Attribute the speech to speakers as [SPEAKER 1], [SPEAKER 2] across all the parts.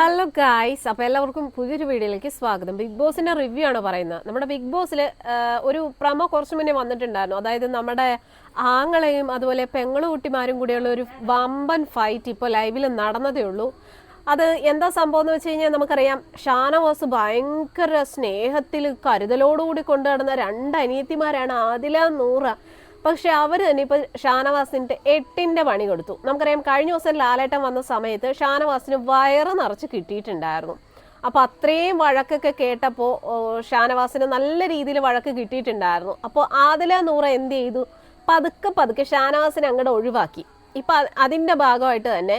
[SPEAKER 1] Hello guys അപ്പോൾ എല്ലാവർക്കും പുതിയൊരു വീഡിയോയിലേക്ക് സ്വാഗതം. ബിഗ് ബോസിന്റെ റിവ്യൂ ആണ് പറയുന്നത്. നമ്മുടെ ബിഗ് ബോസിൽ ഒരു പ്രമോ കുറച്ച് മുന്നേ വന്നിട്ടുണ്ടായിരുന്നു. അതായത് നമ്മുടെ ആങ്ങളെയും അതുപോലെ പെങ്ങളുകുട്ടിമാരും കൂടിയുള്ള ഒരു വമ്പൻ ഫൈറ്റ് ഇപ്പോൾ ലൈവിൽ നടന്നതേ ഉള്ളൂ. അത് എന്താ സംഭവം എന്ന് വെച്ച് കഴിഞ്ഞാൽ നമുക്കറിയാം ഷാനവാസ് ഭയങ്കര സ്നേഹത്തിൽ കരുതലോടുകൂടി കൊണ്ടു നടന്ന രണ്ട് അനിയത്തിമാരാണ് ആദില നൂറ. പക്ഷെ അവർ തന്നെ ഇപ്പൊ ഷാനവാസിന്റെ എട്ടിന്റെ പണി കൊടുത്തു. നമുക്കറിയാം കഴിഞ്ഞ ദിവസം ലാലേട്ടൻ വന്ന സമയത്ത് ഷാനവാസിന് വയറ് നിറച്ച് കിട്ടിയിട്ടുണ്ടായിരുന്നു. അപ്പൊ അത്രയും വഴക്കൊക്കെ കേട്ടപ്പോ ഓ, ഷാനവാസിന് നല്ല രീതിയിൽ വഴക്ക് കിട്ടിയിട്ടുണ്ടായിരുന്നു. അപ്പോൾ ആദില നൂറ എന്ത് ചെയ്തു? പതുക്കെ പതുക്കെ ഷാനവാസിനെ അങ്ങോട്ട് ഒഴിവാക്കി. ഇപ്പൊ അതിന്റെ ഭാഗമായിട്ട് തന്നെ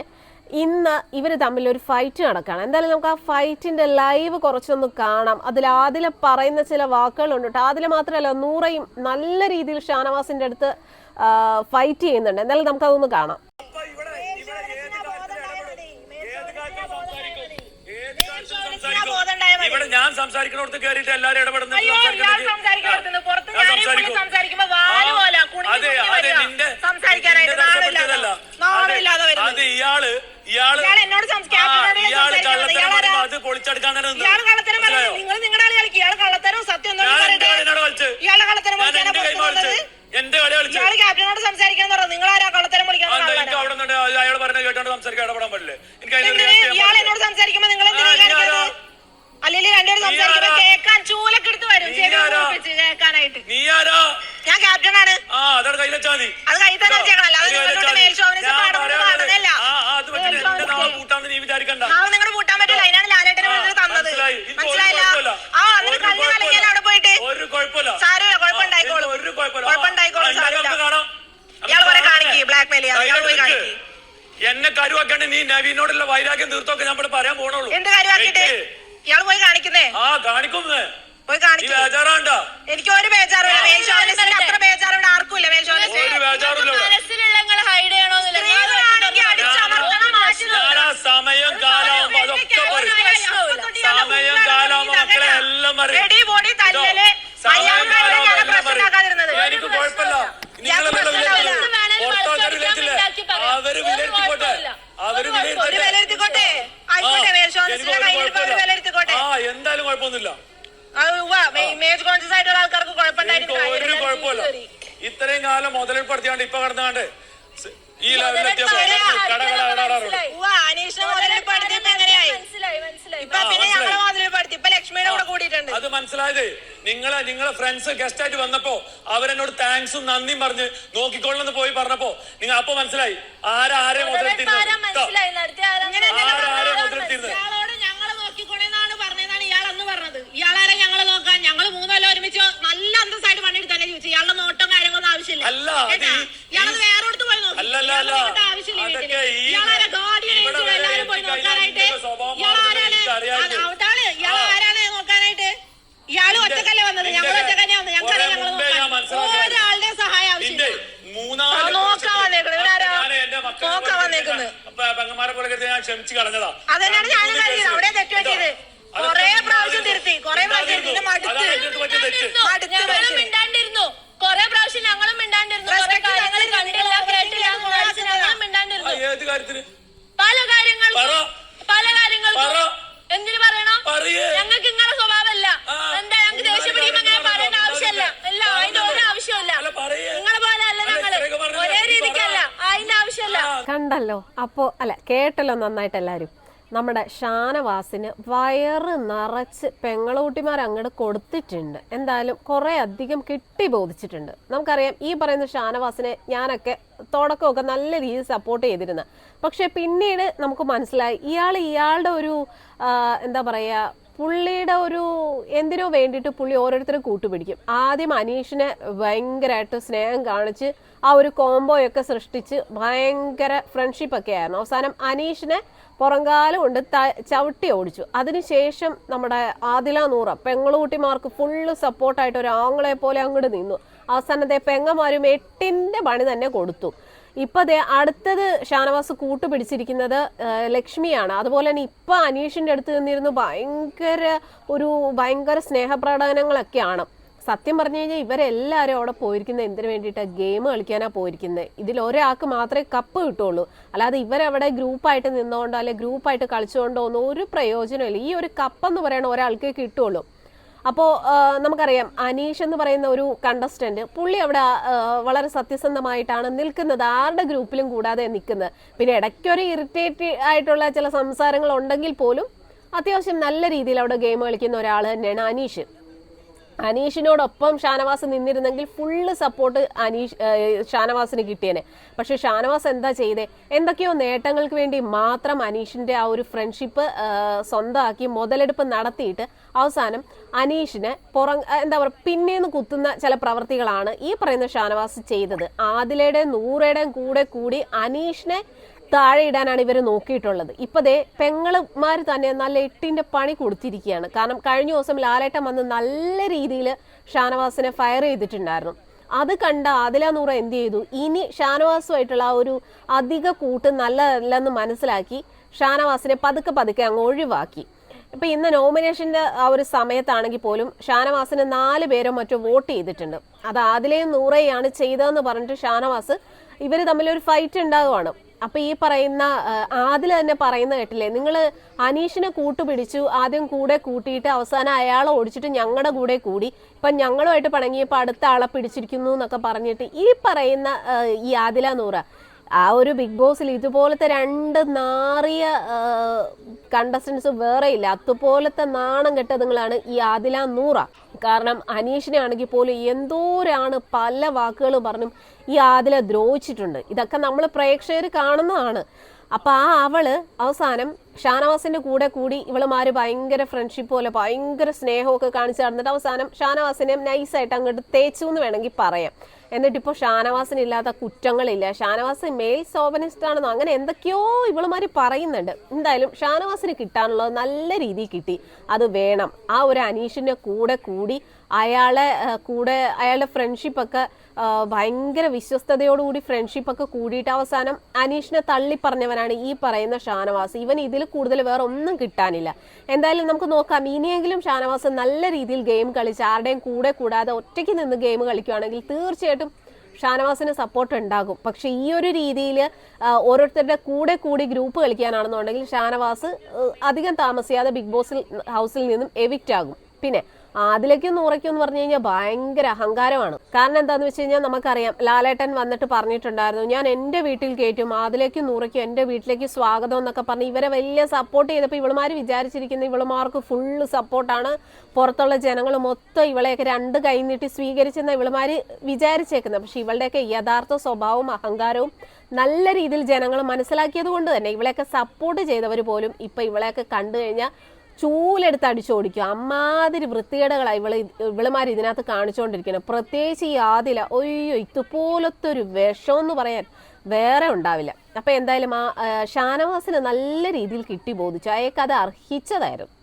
[SPEAKER 1] ഇന്ന് ഇവർ തമ്മിൽ ഒരു ഫൈറ്റ് നടക്കുകയാണ്. എന്തായാലും നമുക്ക് ആ ഫൈറ്റിന്റെ ലൈവ് കുറച്ചൊന്ന് കാണാം. അതിൽ ആദില പറയുന്ന ചില വാക്കുകളുണ്ട് കേട്ടോ. ആദില മാത്രമല്ല നൂറയും നല്ല രീതിയിൽ ഷാനവാസിന്റെ അടുത്ത് ഫൈറ്റ് ചെയ്യുന്നുണ്ട്. എന്തായാലും നമുക്കതൊന്ന് കാണാം
[SPEAKER 2] അപ്പൊ ഇവിടെ ഇവിടെ ഏത് കാര്യത്തിൽ ഇടപെടും? ഏത് കാര്യത്തിൽ സംസാരിക്കും? ഏത് കാര്യത്തിൽ സംസാരിക്കും? ഇവിടെ ഞാൻ സംസാരിക്കുന്നിടത്ത് കയറിയിട്ട് എല്ലാരും ഇടപെടുന്നു
[SPEAKER 3] അയ്യോ, ഇയാൾ സംസാരിക്കുന്നിടത്ത് പുറത്ത് ഞാൻ ഈ പുള്ളി സംസാരിക്കുമ്പോ വാൽ പോലെ കുണിഞ്ഞ്
[SPEAKER 2] അതെ
[SPEAKER 3] കുണിഞ്ഞ്
[SPEAKER 2] അതെ
[SPEAKER 3] വരിക.
[SPEAKER 2] നിന്റെ
[SPEAKER 3] സംസാരിക്കാനായിട്ട്
[SPEAKER 2] അതെ,
[SPEAKER 3] വരുന്നത്.
[SPEAKER 2] അത് ഇയാൾ ഇയാൾ
[SPEAKER 3] ഇയാൾ എന്നോട്
[SPEAKER 2] ആ,
[SPEAKER 3] സംസ്കാരത്തിനോട് ഇയാൾ.
[SPEAKER 2] കള്ളത്തരം? പറയുമ്പോ അത് പൊളിച്ചെടുക്കാൻ തന്നെ നിന്നത്.
[SPEAKER 3] ഇയാൾ കള്ളത്തരം പറഞ്ഞു
[SPEAKER 2] മനസ്സിലായോ?
[SPEAKER 3] നിങ്ങൾ നിങ്ങളുടെ ആളി കളിക്കും ഇയാൾ കള്ളത്തരം സത്യം
[SPEAKER 2] ഞാൻ
[SPEAKER 3] എന്താണെന്ന്
[SPEAKER 2] എന്റെ
[SPEAKER 3] പറയട്ടെ.
[SPEAKER 2] കളിനോട് കളിച്ച്
[SPEAKER 3] ഇയാളുടെ കള്ളത്തരം
[SPEAKER 2] ഞാൻ
[SPEAKER 3] വിളിക്കാനാ
[SPEAKER 2] എന്റെ കൈ
[SPEAKER 3] പുറത്ത്
[SPEAKER 2] കളിച്ച്
[SPEAKER 3] വന്നത്?
[SPEAKER 2] എന്റെ കളി കളിച്ചു
[SPEAKER 3] ഇയാൾ ക്യാപ്റ്റനോട് സംസാരിക്കാൻ പറഞ്ഞു നിങ്ങൾ ആരാ കള്ളത്തരം വിളിക്കാൻ
[SPEAKER 2] ആ, എനിക്ക് അവിടെ നിന്ന് അയാൾ പറഞ്ഞ കേട്ടോണ്ട് സംസാരിക്കാൻ ഇടപെടാൻ പറ്റില്ലേ എനിക്ക് അതിന്
[SPEAKER 3] എന്തിന് ഇയാൾ. എന്നോട് സംസാരിക്കുമ്പോ നിങ്ങൾ എന്തിനാ
[SPEAKER 2] ആ, നീ
[SPEAKER 3] കാണിക്കുന്നത്
[SPEAKER 2] ആരാ?
[SPEAKER 3] അല്ലെങ്കിൽ രണ്ടുപേരും സംസാരിക്കുമ്പോ
[SPEAKER 2] ആരാ?
[SPEAKER 3] കേൾക്കാൻ ചൂലൊക്കെ എടുത്ത് വരും. ചെവി കേൾക്കാനായിട്ട്?
[SPEAKER 2] നീ ആരാ?
[SPEAKER 3] ഞാൻ ക്യാപ്റ്റനാണ്
[SPEAKER 2] ആ അതാണ് കയ്യിലെച്ചാ മതി.
[SPEAKER 3] അത് കൈ തന്നെ വെച്ചേക്കണം. അല്ലാതെ
[SPEAKER 2] അത്
[SPEAKER 3] നിങ്ങളോട്
[SPEAKER 2] കയ്യിലെച്ചാ മതി.
[SPEAKER 3] മേൽശോഭനിച്ച്
[SPEAKER 2] ഞാൻ
[SPEAKER 3] പാടുന്നത്
[SPEAKER 2] പറയാനുള്ളത്
[SPEAKER 3] പാടുന്നതല്ല.
[SPEAKER 2] ആ,
[SPEAKER 3] മേൽശോഭനിച്ച്.
[SPEAKER 2] കൂട്ടാന്ന് നീ വിചാരിക്കണ്ട.
[SPEAKER 3] നാളെ നിങ്ങളുടെ കൂട്ടാൻ പറ്റില്ല. അതിനാണ് ലാലേട്ടനെ വിളിച്ചത് തന്നത്.
[SPEAKER 2] മനസ്സിലായി.
[SPEAKER 3] മനസ്സിലായില്ല? ആ
[SPEAKER 2] ഒരു
[SPEAKER 3] കല്ല് കളിക്കാൻ അവിടെ പോയിട്ട്?
[SPEAKER 2] ഒരു കുഴപ്പമില്ല.
[SPEAKER 3] സാരമില്ല കുഴപ്പമുണ്ടായിക്കോളും. കുഴപ്പമുണ്ടായിക്കോളും. സാരമില്ല. ഇയാൾ
[SPEAKER 2] നമുക്ക്
[SPEAKER 3] കാണിക്ക്
[SPEAKER 2] കാണാം.
[SPEAKER 3] ബ്ലാക്ക് മെയിൽ ഇയാൾ പോയി
[SPEAKER 2] എന്നെ കരുവാക്കാണ്ട് നീ നവീനോടുള്ള വൈരാഗ്യം തീർത്തൊക്കെ ഞാൻ ഇവിടെ പറയാൻ പോണുള്ളൂ.
[SPEAKER 3] എന്ത് കാര്യമാക്കിട്ട്
[SPEAKER 2] ഏയ്.
[SPEAKER 3] ഇയാൾ പോയി കാണിക്കുന്നേ?
[SPEAKER 2] ആ കാണിക്കുന്നേ.
[SPEAKER 3] പോയി
[SPEAKER 2] കാണിക്കുന്നു
[SPEAKER 3] കാണിക്കും എനിക്ക് ഒരു ബേജാറുമില്ല. മേൽശോഭനത്തിന്റെ അത്ര ബേജാറ് ഇവിടെ ആർക്കും ഇല്ല മേൽശോഭനത്തിന്
[SPEAKER 2] ഒരു ബേജാറില്ല ഇവിടെ
[SPEAKER 4] മനസ്സിലുള്ള നിങ്ങൾ ഹൈഡ് ചെയ്യണോന്നില്ല
[SPEAKER 3] സ്ത്രീകളാണെങ്കിൽ അടിച്ചമർത്തണം മാറ്റി
[SPEAKER 2] ഞാൻ ആ സമയം കാലാവുമ്പോ അതൊക്കെ പറയും സമയം കാലാവുമ്പോ മക്കളെ എല്ലാം പറയും
[SPEAKER 3] റെഡി ബോഡി തല്ലല്
[SPEAKER 2] സമയം
[SPEAKER 3] അയാളുടെ
[SPEAKER 2] കാലാവുമ്പോ
[SPEAKER 3] ഞാൻ
[SPEAKER 2] എല്ലാം
[SPEAKER 3] പ്രശ്നം
[SPEAKER 2] പറയും
[SPEAKER 3] ഉണ്ടാക്കാതിരുന്നത്
[SPEAKER 2] എനിക്ക് കുഴപ്പമില്ല നിങ്ങളെല്ലാം വിലയിരുത്തില്ല പുറത്താൾക്കാർ വിലയിരുത്തില്ലേ അവർ വിലയിരുത്തിക്കോട്ടെ അവർ
[SPEAKER 3] ഒരു
[SPEAKER 2] വിലയിരുത്തട്ടെ
[SPEAKER 3] വിലയിരുത്തിക്കോട്ടെ ആയിക്കോട്ടെ
[SPEAKER 2] ആ,
[SPEAKER 3] മേൽശോഭനത്തിന്റെ
[SPEAKER 2] എനിക്ക് ഒരു
[SPEAKER 3] കയ്യിൽ ഇപ്പൊ ഒരു
[SPEAKER 2] കുഴപ്പമില്ല.
[SPEAKER 3] വിലയിരുത്തിക്കോട്ടെ
[SPEAKER 2] ആ എന്തായാലും കുഴപ്പമൊന്നുമില്ല
[SPEAKER 3] ഇമേജ് കോൺഷ്യസ് ആയിട്ടുള്ള ആൾക്കാർക്ക് കുഴപ്പമുണ്ടായിട്ട്
[SPEAKER 2] എനിക്ക് ഒരു കുഴപ്പമില്ല ഇത്രയും കാലം മുതലെടുപ്പെടുത്തിയാണ്ട് ഇപ്പൊ കടന്നാണ്ട് ഈ
[SPEAKER 3] കൂടിയിട്ടുണ്ട്.
[SPEAKER 2] അത് മനസ്സിലായത് നിങ്ങളെ നിങ്ങളെ ഫ്രണ്ട്സ് ഗസ്റ്റ് ആയിട്ട് വന്നപ്പോ അവരെന്നോട് താങ്ക്സും നന്ദിയും പറഞ്ഞ് നോക്കിക്കൊള്ളെന്ന് പോയി പറഞ്ഞപ്പോ നിങ്ങൾ അപ്പൊ മനസ്സിലായി. ആരാരെ മുതലെടുത്തിരുന്നത്?
[SPEAKER 3] ഇയാളോട് ഞങ്ങളെ നോക്കിക്കൊണ്ടേന്നാണ് പറഞ്ഞതാണ് ഇയാൾ അന്ന് പറഞ്ഞത്. ഇയാളാരെ ഞങ്ങളെ നോക്കാൻ? ഞങ്ങൾ മൂന്നാലും ഒരുമിച്ച് നല്ല അന്തസ്സായിട്ട് പണിയെടുത്തല്ലേ? നോക്കാനായിട്ട്? ഇയാൾ ഒറ്റക്കല്ലേ വന്നത്? ഞങ്ങൾ
[SPEAKER 2] നിന്റെ
[SPEAKER 3] ഒറ്റക്കന്നെ വന്നത്? ഞങ്ങൾ
[SPEAKER 2] മനസ്സിലാക്കിയത്.
[SPEAKER 3] ഒരാളുടെ സഹായം ആവശ്യമില്ല. നോക്കാൻ വന്നേക്കണ്. ഇവരാരാ? നോക്കാൻ വന്നേക്കുന്നത്.
[SPEAKER 2] പെങ്ങന്മാരെ പോലെ ഞാൻ ക്ഷമിച്ചു കളഞ്ഞതാ.
[SPEAKER 3] അതന്നെയാണ് ഞാനും കരുതിയത്. അവിടെ തെറ്റ് പറ്റിയത്. കൊറേ പ്രാവശ്യം തിരുത്തി. കൊറേ പ്രാവശ്യം മടുത്ത്. മടുത്ത്
[SPEAKER 4] മിണ്ടാണ്ടിരുന്നു. കൊറേ പ്രാവശ്യം ഞങ്ങളും മിണ്ടാണ്ടിരുന്നു കൊറേ
[SPEAKER 3] Respect
[SPEAKER 4] കാര്യങ്ങൾ
[SPEAKER 3] ഞങ്ങൾ
[SPEAKER 4] കണ്ടില്ല കേട്ടില്ല എന്ന്
[SPEAKER 3] ഞങ്ങൾ
[SPEAKER 4] വിചാരിച്ച് ഞങ്ങളും മിണ്ടാണ്ടിരുന്നു
[SPEAKER 2] ആ, ഏത് കാര്യത്തിന്
[SPEAKER 4] പല കാര്യങ്ങൾ
[SPEAKER 2] പറ.
[SPEAKER 4] പല കാര്യങ്ങൾ
[SPEAKER 2] പറ.
[SPEAKER 4] എന്തിനു പറയണം?
[SPEAKER 2] പറയേ.
[SPEAKER 4] ഞങ്ങൾക്ക് ഇങ്ങനെ സ്വഭാവമല്ല. എന്താ ഞങ്ങൾക്ക് ദേഷ്യം പിടിക്കുമ്പോ അങ്ങനെ പറയേണ്ട ആവശ്യമല്ല. അല്ല അതിന്റെ ഒരു ആവശ്യമില്ല. നിങ്ങളെ പോലെ അല്ല
[SPEAKER 2] ഞങ്ങൾ
[SPEAKER 4] ഒരേ രീതിക്കല്ല. അതിന്റെ ആവശ്യമല്ല.
[SPEAKER 1] കണ്ടല്ലോ. അപ്പോ അല്ല കേട്ടല്ലോ നന്നായിട്ട് എല്ലാവരും നമ്മുടെ ഷാനവാസിന് വയറ് നിറച്ച് പെങ്ങളൂട്ടിമാർ അങ്ങോട്ട് കൊടുത്തിട്ടുണ്ട്. എന്തായാലും കുറേ അധികം കിട്ടി ബോധിച്ചിട്ടുണ്ട്. നമുക്കറിയാം ഈ പറയുന്ന ഷാനവാസിനെ ഞാനൊക്കെ തുടക്കമൊക്കെ നല്ല രീതിയിൽ സപ്പോർട്ട് ചെയ്തിരുന്നു. പക്ഷെ പിന്നീട് നമുക്ക് മനസ്സിലായി ഇയാൾ ഇയാളുടെ ഒരു എന്താ പറയുക പുള്ളിയുടെ ഒരു എന്തിനോ വേണ്ടിയിട്ട് പുള്ളി ഓരോരുത്തരെ കൂട്ടുപിടിക്കും. ആദ്യം അനീഷിനെ ഭയങ്കരമായിട്ട് സ്നേഹം കാണിച്ച് ആ ഒരു കോംബോയൊക്കെ സൃഷ്ടിച്ച് ഭയങ്കര ഫ്രണ്ട്ഷിപ്പൊക്കെ ആയിരുന്നു അവസാനം അനീഷിനെ പുറങ്കാലം കൊണ്ട് ചവിട്ടി ഓടിച്ചു. അതിനുശേഷം നമ്മുടെ ആദില നൂറ പെങ്ങളുകുട്ടിമാർക്ക് ഫുള്ള് സപ്പോർട്ടായിട്ട് ഒരു ആങ്ങളെ പോലെ അങ്ങോട്ട് നിന്നു. അവസാനത്തെ പെങ്ങമാരും എട്ടിന്റെ പണി തന്നെ കൊടുത്തു. ഇപ്പം ദേ അടുത്തത് ഷാനവാസ് കൂട്ടുപിടിച്ചിരിക്കുന്നത് പിടിച്ചിരിക്കുന്നത് ലക്ഷ്മിയാണ്. അതുപോലെ തന്നെ ഇപ്പം അനീഷിന്റെ അടുത്ത് നിന്നിരുന്നു ഭയങ്കര ഒരു ഭയങ്കര സ്നേഹപ്രകടനങ്ങളൊക്കെയാണ്. സത്യം പറഞ്ഞു കഴിഞ്ഞാൽ ഇവരെല്ലാവരും അവിടെ പോയിരിക്കുന്നത് എന്തിനു വേണ്ടിയിട്ടാണ് ഗെയിം കളിക്കാനാണ് പോയിരിക്കുന്നത്. ഇതിൽ ഒരാൾക്ക് മാത്രമേ കപ്പ് കിട്ടുള്ളൂ. അല്ലാതെ ഇവരവിടെ ഗ്രൂപ്പായിട്ട് നിന്നുകൊണ്ടോ അല്ലെ ഗ്രൂപ്പായിട്ട് കളിച്ചുകൊണ്ടോ ഒന്നും ഒരു പ്രയോജനമില്ല ഈ ഒരു കപ്പ് എന്ന് ഒരാൾക്കേ കിട്ടുള്ളൂ. അപ്പോൾ നമുക്കറിയാം. അനീഷ് എന്ന് പറയുന്ന ഒരു കണ്ടസ്റ്റന്റ് പുള്ളി അവിടെ വളരെ സത്യസന്ധമായിട്ടാണ് നിൽക്കുന്നത്. ആരുടെ ഗ്രൂപ്പിലും കൂടാതെ നിൽക്കുന്നത്. പിന്നെ ഇടയ്ക്കൊരു ഇറിറ്റേറ്റ് ആയിട്ടുള്ള ചില സംസാരങ്ങൾ ഉണ്ടെങ്കിൽ പോലും അത്യാവശ്യം നല്ല രീതിയിൽ അവിടെ ഗെയിം കളിക്കുന്ന ഒരാൾ തന്നെയാണ് അനീഷ്. അനീഷിനോടൊപ്പം ഷാനവാസ് നിന്നിരുന്നെങ്കിൽ ഫുള്ള് സപ്പോർട്ട് അനീഷ് ഷാനവാസിന് കിട്ടിയേനെ. പക്ഷെ ഷാനവാസ് എന്താ ചെയ്തേ? എന്തൊക്കെയോ നേട്ടങ്ങൾക്ക് വേണ്ടി മാത്രം അനീഷിന്റെ ആ ഒരു ഫ്രണ്ട്ഷിപ്പ് സ്വന്തമാക്കി മുതലെടുപ്പ് നടത്തിയിട്ട് അവസാനം അനീഷിനെ പുറം എന്താ പറയുക പിന്നേന്ന് കുത്തുന്ന ചില പ്രവർത്തികളാണ് ഈ പറയുന്ന ഷാനവാസ് ചെയ്തത്. ആദിലയുടെയും നൂറയുടെയും കൂടെ കൂടി അനീഷിനെ താഴെ ഇടാനാണ് ഇവർ നോക്കിയിട്ടുള്ളത്. ഇപ്പൊ ദേ പെങ്ങളുമാർ തന്നെ നല്ല എട്ടിന്റെ പണി കൊടുത്തിരിക്കുകയാണ്. കാരണം കഴിഞ്ഞ ദിവസം ലാലേട്ടൻ വന്ന് നല്ല രീതിയിൽ ഷാനവാസിനെ ഫയർ ചെയ്തിട്ടുണ്ടായിരുന്നു. അത് കണ്ട ആദില നൂറ എന്ത് ചെയ്തു? ഇനി ഷാനവാസുമായിട്ടുള്ള ആ ഒരു അധിക കൂട്ട് നല്ലതല്ലെന്ന് മനസ്സിലാക്കി ഷാനവാസിനെ പതുക്കെ പതുക്കെ അങ്ങ് ഒഴിവാക്കി. ഇപ്പൊ ഇന്ന് നോമിനേഷന്റെ ആ ഒരു സമയത്താണെങ്കിൽ പോലും ഷാനവാസിന് നാല് പേരോ മറ്റോ വോട്ട് ചെയ്തിട്ടുണ്ട്. അത് ആദിലയും നൂറയാണ് ചെയ്തതെന്ന് പറഞ്ഞിട്ട് ഷാനവാസ് ഇവർ തമ്മിൽ ഒരു ഫൈറ്റ് ഉണ്ടാകുവാണ് അപ്പൊ ഈ പറയുന്ന ആദിൽ തന്നെ പറയുന്ന കേട്ടില്ലേ? നിങ്ങൾ അനീഷിനെ കൂട്ടുപിടിച്ചു ആദ്യം കൂടെ കൂട്ടിയിട്ട് അവസാനം അയാളെ ഓടിച്ചിട്ട് ഞങ്ങളുടെ കൂടെ കൂടി. ഇപ്പൊ ഞങ്ങളുമായിട്ട് പണങ്ങിയപ്പോൾ അടുത്ത ആളെ പിടിച്ചിരിക്കുന്നു എന്നൊക്കെ പറഞ്ഞിട്ട് ഈ പറയുന്ന ഈ ആദില നൂറ ആ ഒരു ബിഗ് ബോസിൽ ഇതുപോലത്തെ രണ്ട് നാറിയ കണ്ടസ്റ്റൻസ് വേറെ ഇല്ല. അതുപോലത്തെ നാണം കെട്ടതുങ്ങളാണ് ഈ ആദില നൂറ. കാരണം അനീഷിനെ ആണെങ്കിൽ പോലും എന്തോരാണ് പല വാക്കുകൾ പറഞ്ഞും ഈ ആദില ദ്രോഹിച്ചിട്ടുണ്ട്. ഇതൊക്കെ നമ്മൾ പ്രേക്ഷകർ കാണുന്നതാണ്. അപ്പൊ ആ അവൾ അവസാനം ഷാനവാസിന്റെ കൂടെ കൂടി ഇവളുമാര് ഭയങ്കര ഫ്രണ്ട്ഷിപ്പ് പോലെ ഭയങ്കര സ്നേഹമൊക്കെ കാണിച്ചു നടന്നിട്ട് അവസാനം ഷാനവാസിനെ നൈസായിട്ട് അങ്ങോട്ട് തേച്ചു എന്ന് വേണമെങ്കിൽ പറയാം. എന്നിട്ട് ഇപ്പോൾ ഷാനവാസിന് ഇല്ലാത്ത കുറ്റങ്ങളില്ല. ഷാനവാസ് മെയിൽ സോബനിസ്റ്റ് ആണെന്നോ അങ്ങനെ എന്തൊക്കെയോ ഇവളുമാര് പറയുന്നുണ്ട്. എന്തായാലും ഷാനവാസിന് കിട്ടാനുള്ളത് നല്ല രീതിയിൽ കിട്ടി. അത് വേണം. ആ ഒരു അനീഷിന്റെ കൂടെ കൂടി അയാളെ കൂടെ അയാളുടെ ഫ്രണ്ട്ഷിപ്പൊക്കെ ഭയങ്കര വിശ്വസ്തയോടുകൂടി ഫ്രണ്ട്ഷിപ്പൊക്കെ കൂടിയിട്ട് അവസാനം അനീഷിനെ തള്ളിപ്പറഞ്ഞവനാണ് ഈ പറയുന്ന ഷാനവാസ്. ഇവൻ ഇതിൽ കൂടുതൽ വേറെ ഒന്നും കിട്ടാനില്ല. എന്തായാലും നമുക്ക് നോക്കാം. ഇനിയെങ്കിലും ഷാനവാസ് നല്ല രീതിയിൽ ഗെയിം കളിച്ച് ആരുടെയും കൂടെ കൂടാതെ ഒറ്റയ്ക്ക് നിന്ന് ഗെയിം കളിക്കുകയാണെങ്കിൽ തീർച്ചയായിട്ടും ഷാനവാസിന് സപ്പോർട്ട് ഉണ്ടാകും. പക്ഷെ ഈ ഒരു രീതിയിൽ ഓരോരുത്തരുടെ കൂടെ കൂടി ഗ്രൂപ്പ് കളിക്കാനാണെന്നുണ്ടെങ്കിൽ ഷാനവാസ് അധികം താമസിയാതെ ബിഗ് ബോസിൽ ഹൗസിൽ നിന്നും എവിക്റ്റ് ആകും. പിന്നെ ആദിലേക്കും നൂറയ്ക്കും എന്ന് പറഞ്ഞു കഴിഞ്ഞാൽ ഭയങ്കര അഹങ്കാരമാണ്. കാരണം എന്താന്ന് വെച്ച് കഴിഞ്ഞാൽ നമുക്കറിയാം ലാലേട്ടൻ വന്നിട്ട് പറഞ്ഞിട്ടുണ്ടായിരുന്നു ഞാൻ എന്റെ വീട്ടിൽ കയറ്റും അതിലേക്കും നൂറയ്ക്കും എന്റെ വീട്ടിലേക്ക് സ്വാഗതം എന്നൊക്കെ പറഞ്ഞ് ഇവരെ വലിയ സപ്പോർട്ട് ചെയ്തപ്പോൾ ഇവളുമാർ വിചാരിച്ചിരിക്കുന്ന ഇവളുമാർക്ക് ഫുള്ള് സപ്പോർട്ടാണ് പുറത്തുള്ള ജനങ്ങൾ മൊത്തം ഇവളെയൊക്കെ രണ്ട് കൈ നീട്ടി സ്വീകരിച്ചെന്ന ഇവളുമാർ വിചാരിച്ചേക്കുന്നത്. പക്ഷെ ഇവളുടെയൊക്കെ യഥാർത്ഥ സ്വഭാവവും അഹങ്കാരവും നല്ല രീതിയിൽ ജനങ്ങൾ മനസ്സിലാക്കിയത് കൊണ്ട് തന്നെ ഇവളെയൊക്കെ സപ്പോർട്ട് ചെയ്തവർ പോലും ഇപ്പൊ ഇവളെയൊക്കെ കണ്ടു കഴിഞ്ഞാൽ ചൂലെടുത്ത് അടിച്ചോടിക്കും അമ്മാതിരി വൃത്തികേടുകളാണ് ഇവൾ ഇവളുമാർ ഇതിനകത്ത് കാണിച്ചുകൊണ്ടിരിക്കുന്നത് പ്രത്യേകിച്ച് ഈ ആദില ഒയ്യോ ഇതുപോലത്തെ ഒരു വിഷം എന്ന് പറയാൻ വേറെ ഉണ്ടാവില്ല. അപ്പൊ എന്തായാലും ആ ഷാനവാസിന് നല്ല രീതിയിൽ കിട്ടി ബോധിച്ചു. അയാൾക്ക് അത് അർഹിച്ചതായിരുന്നു.